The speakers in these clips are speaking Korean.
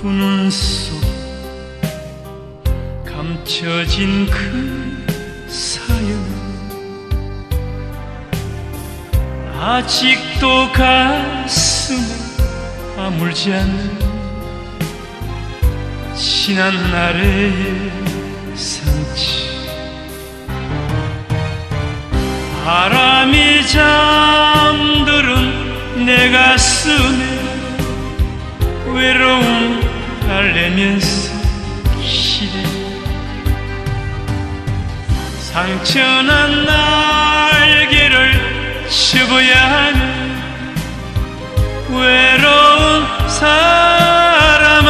푸른 속 감춰진 그 사연. 아직도 가슴에 아물지 않는 지난 날의 상처. 바람이 잠들은 내 가슴에 외로움 달래면서 기대. 상처난 날개를 접어야 하는 외로운 사람아.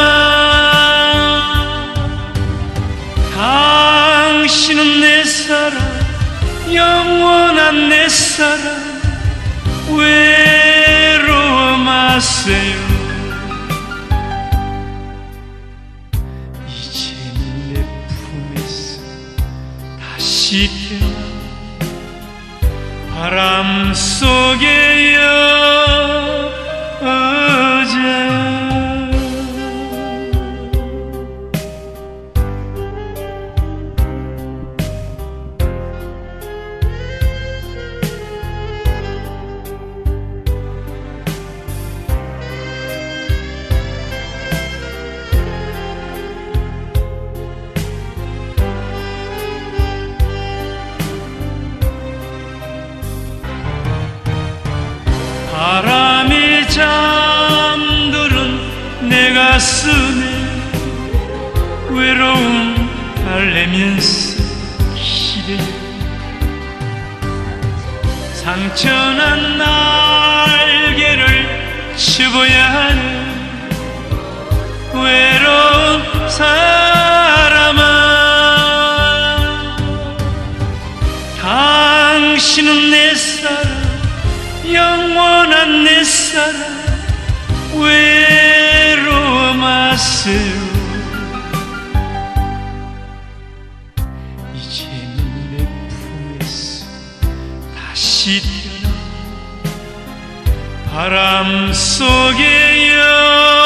당신은 내 사랑 영원한 내 사랑. 외로워 마세요 태어나 바람 속에 여 가슴에 외로움 달래면서 기대 상처난 날개를 접어야 하는 외로운 사람아. 당신은 내 사랑 영원한 내 사랑 태어나 바람 속에 여